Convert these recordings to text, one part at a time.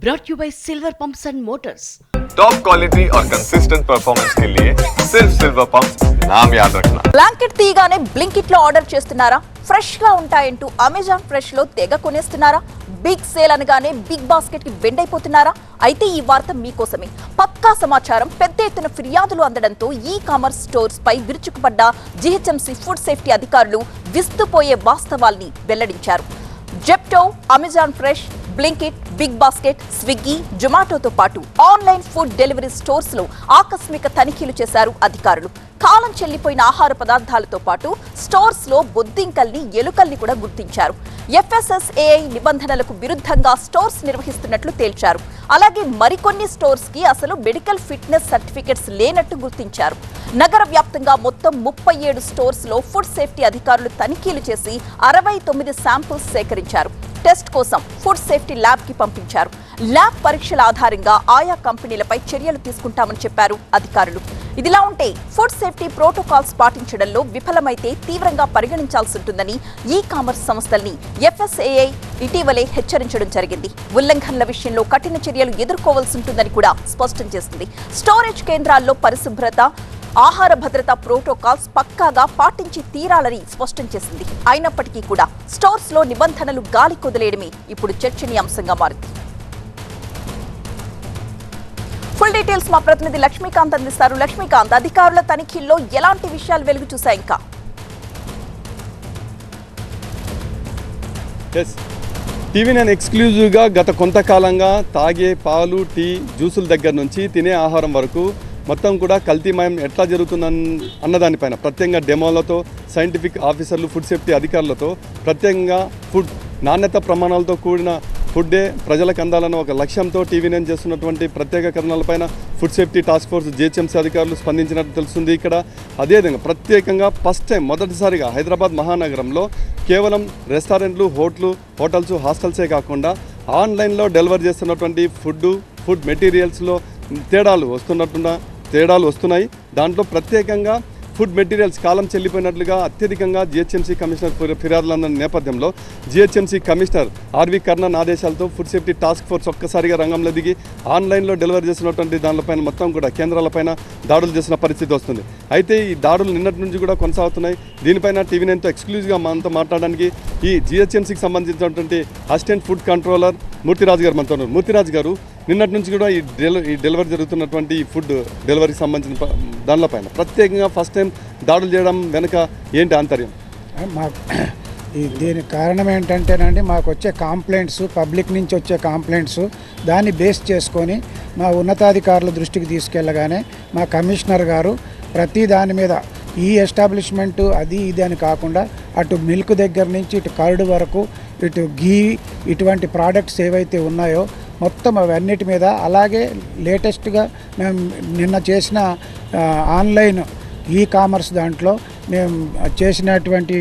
brought you by Silver Pumps and Motors. Top quality और consistent performance के लिए सिर्फ सिल्वर पंप नाम याद रखना బ్లాంకెట్ తీయగానే బ్లింకిట్ లో ఆర్డర్ చేస్తున్నారా ఫ్రెష్ గా ఉంటాయంటూ అమెజాన్ ఫ్రెష్ లో తెగ కొనేస్తున్నారా బిగ్ సేల్ అనగానే బిగ్ బాస్కెట్ కి బెండ్ అయిపోతున్నారా అయితే ఈ వార్త మీకోసమే పక్కా సమాచారం పెద్ద ఎత్తున ఫిర్యాదులు అందడంతో ఈ కామర్స్ స్టోర్స్ పై విరుచుకుపడ్డ జిహెచ్ఎంసీ ఫుడ్ సేఫ్టీ అధికారులు విస్తుపోయే వాస్తవాల్ని వెల్లడించారు Zepto Amazon Fresh Blinkit Big Basket Swiggy జొమాటోతో పాటు ఆన్లైన్ ఫుడ్ డెలివరీ స్టోర్స్లో ఆకస్మిక తనిఖీలు చేశారు అధికారులు. కాలం చెల్లిపోయిన ఆహార పదార్థాలతో పాటు స్టోర్స్లో బొద్దింకల్ని ఎలుకల్ని కూడా గుర్తించారు. ఎఫ్ఎస్ఎస్ఏఐ నిబంధనలకు విరుద్ధంగా స్టోర్స్ నిర్వహిస్తున్నట్లు తేల్చారు. అలాగే మరికొన్ని స్టోర్స్కి అసలు మెడికల్ ఫిట్నెస్ సర్టిఫికెట్స్ లేనట్టు గుర్తించారు. నగర వ్యాప్తంగా మొత్తం ముప్పై ఏడు స్టోర్స్లో ఫుడ్ సేఫ్టీ అధికారులు తనిఖీలు చేసి అరవై తొమ్మిది శాంపుల్స్ సేకరించారు. టెస్ట్ కోసం ఫుడ్ సేఫ్టీ ల్యాబ్కి పంపించారు. ల్యాబ్ పరీక్షల ఆధారంగా ఆయా కంపెనీలపై చర్యలు తీసుకుంటామని చెప్పారు అధికారులు. ఇదిలా ఉంటే ఫుడ్ సేఫ్టీ ప్రోటోకాల్స్ పాటించడంలో విఫలమైతే తీవ్రంగా పరిగణించాల్సి ఉంటుందని ఈ కామర్స్ సంస్థల్ని ఎఫ్ఎస్ఏఐ ఇటీవలే హెచ్చరించడం జరిగింది. ఉల్లంఘనల విషయంలో కఠిన చర్యలు ఎదుర్కోవాల్సి ఉంటుందని కూడా స్పష్టం చేసింది. స్టోరేజ్ కేంద్రాల్లో పరిశుభ్రత ఆహార భద్రత ప్రోటోకాల్స్ పక్కాగా పాటించి తీరాలని స్పష్టం చేసింది. అయినప్పటికీ కూడా స్టోర్స్లో నిబంధనలు గాలి కుదలేయడమే ఇప్పుడు చర్చనీయాంశంగా మారింది. ఫుల్ డీటెయిల్స్ మా ప్రతినిధి లక్ష్మీకాంత్ అందిస్తారు. లక్ష్మీకాంత్ అధికారుల తనిఖీల్లో ఎలాంటి విషయాలు వెలుగు చూశాయి ఇంకా? ఎస్ టీవీ నేను ఎక్స్క్లూజివ్గా గత కొంతకాలంగా తాగే పాలు టీ జ్యూసుల దగ్గర నుంచి తినే ఆహారం వరకు మొత్తం కూడా కల్తీమయం ఎట్లా జరుగుతుందని అన్నదానిపైన ప్రత్యేకంగా డెమోలతో సైంటిఫిక్ ఆఫీసర్లు ఫుడ్ సేఫ్టీ అధికారులతో ప్రత్యేకంగా ఫుడ్ నాణ్యత ప్రమాణాలతో కూడిన ఫుడ్డే ప్రజలకు అందాలన్న ఒక లక్ష్యంతో టీవీ నేను చేస్తున్నటువంటి ప్రత్యేక కథనాలపైన food safety task force GHMC అధికారులు స్పందించినట్టు తెలుస్తుంది. ఇక్కడ అదేవిధంగా ప్రత్యేకంగా ఫస్ట్ టైం మొదటిసారిగా హైదరాబాద్ మహానగరంలో కేవలం రెస్టారెంట్లు హోటలు హోటల్స్ హాస్టల్సే కాకుండా ఆన్లైన్లో డెలివరీ చేస్తున్నటువంటి ఫుడ్ ఫుడ్ మెటీరియల్స్లో తేడాలు వస్తున్నట్టున్న తేడాలు వస్తున్నాయి. దాంట్లో ప్రత్యేకంగా ఫుడ్ మెటీరియల్స్ కాలం చెల్లిపోయినట్లుగా అత్యధికంగా జిహెచ్ఎంసీ కమిషనర్ ఫిర్యాదులు అందిన నేపథ్యంలో జిహెచ్ఎంసీ కమిషనర్ ఆర్వి కర్ణన్ ఆదేశాలతో ఫుడ్ సేఫ్టీ టాస్క్ ఫోర్స్ ఒక్కసారిగా రంగంలో దిగి ఆన్లైన్లో డెలివరీ చేసినటువంటి దానిపైన మొత్తం కూడా కేంద్రాలపైన దాడులు చేసిన పరిస్థితి వస్తుంది. అయితే ఈ దాడులు నిన్నటి నుంచి కూడా కొనసాగుతున్నాయి. దీనిపైన టీవీ నైన్తో ఎక్స్క్లూజివ్గా మనతో మాట్లాడడానికి ఈ జిహెచ్ఎంసీకి సంబంధించినటువంటి అసిస్టెంట్ ఫుడ్ కంట్రోలర్ మూర్తిరాజు గారు మనతో మూర్తిరాజు గారు నిన్నటి నుంచి కూడా ఈ ఈ డెలివరీ జరుగుతున్నటువంటి ఈ ఫుడ్ డెలివరీకి సంబంధించిన ప- పైన ప్రత్యేకంగా ఫస్ట్ టైం దాడులు చేయడం వెనుక ఏంటి ఆంతర్యం? మాకు దీనికి కారణం ఏంటంటేనండి మాకు వచ్చే కాంప్లైంట్స్ పబ్లిక్ నుంచి వచ్చే కాంప్లైంట్స్ దాన్ని బేస్ చేసుకొని మా ఉన్నతాధికారుల దృష్టికి తీసుకెళ్ళగానే మా కమిషనర్ గారు ప్రతి దాని మీద ఈ ఎస్టాబ్లిష్మెంట్ అది ఇది అని కాకుండా అటు మిల్క్ దగ్గర నుంచి ఇటు కర్డ్ వరకు ఇటు ఘీ ఇటువంటి ప్రోడక్ట్స్ ఏవైతే ఉన్నాయో మొత్తం అవన్నిటి మీద అలాగే లేటెస్ట్గా మేము నిన్న చేసిన ఆన్లైన్ ఈ కామర్స్ దాంట్లో మేము చేసినటువంటి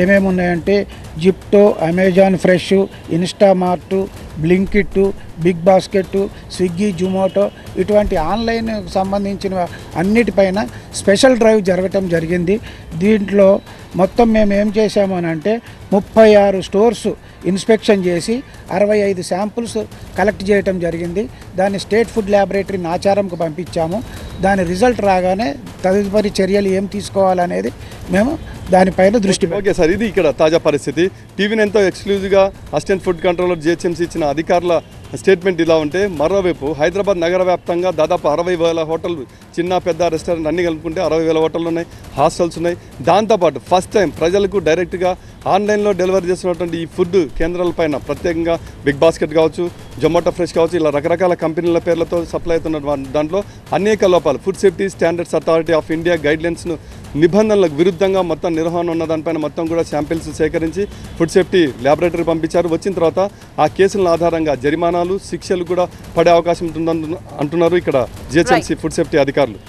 ఏమేమి ఉన్నాయంటే Zepto Amazon Fresh Instamart Blinkit Big Basket Swiggy Zomato ఇటువంటి ఆన్లైన్ సంబంధించిన అన్నిటిపైన స్పెషల్ డ్రైవ్ జరగటం జరిగింది. దీంట్లో మొత్తం మేము ఏం చేసాము అని అంటే ముప్పై ఆరు స్టోర్స్ ఇన్స్పెక్షన్ చేసి అరవై ఐదు శాంపుల్స్ కలెక్ట్ చేయటం జరిగింది. దాన్ని స్టేట్ ఫుడ్ ల్యాబొరేటరీ నాచారంకు పంపించాము. దాని రిజల్ట్ రాగానే తదుపరి చర్యలు ఏం తీసుకోవాలనేది మేము దానిపైన దృష్టి. ఓకే సార్ ఇది ఇక్కడ తాజా పరిస్థితి టీవీ నైన్తో ఎక్స్క్లూజివ్గా అసిస్టెంట్ ఫుడ్ కంట్రోలర్ జిహెచ్ఎంసీ ఇచ్చిన అధికారుల స్టేట్మెంట్ ఇలా ఉంటే మరోవైపు హైదరాబాద్ నగర వ్యాప్తంగా దాదాపు అరవై వేల హోటల్ చిన్న పెద్ద రెస్టారెంట్ అన్ని కలుపుకుంటే అరవై వేల హోటళ్ళు ఉన్నాయి హాస్టల్స్ ఉన్నాయి దాంతోపాటు ఫస్ట్ టైం ప్రజలకు డైరెక్ట్గా ఆన్లైన్లో డెలివరీ చేస్తున్నటువంటి ఈ ఫుడ్ కేంద్రాలపైన ప్రత్యేకంగా బిగ్ బాస్కెట్ కావచ్చు జొమాటో ఫ్రెష్ కావచ్చు ఇలా రకరకాల కంపెనీల పేర్లతో సప్లై అవుతున్న దాంట్లో అనేక లోపాలు Food Safety Standards Authority of India గైడ్లైన్స్ను నిబంధనలకు విరుద్ధంగా మొత్తం నిర్వహణ ఉన్న దానిపైన మొత్తం కూడా శాంపిల్స్ సేకరించి ఫుడ్ సేఫ్టీ ల్యాబొరేటరీ పంపించారు. వచ్చిన తర్వాత ఆ కేసుల ఆధారంగా జరిమానాలు శిక్షలు కూడా పడే అవకాశం ఉంటుందని అంటున్నారు ఇక్కడ జిహెచ్ఎంసీ ఫుడ్ సేఫ్టీ అధికారులు.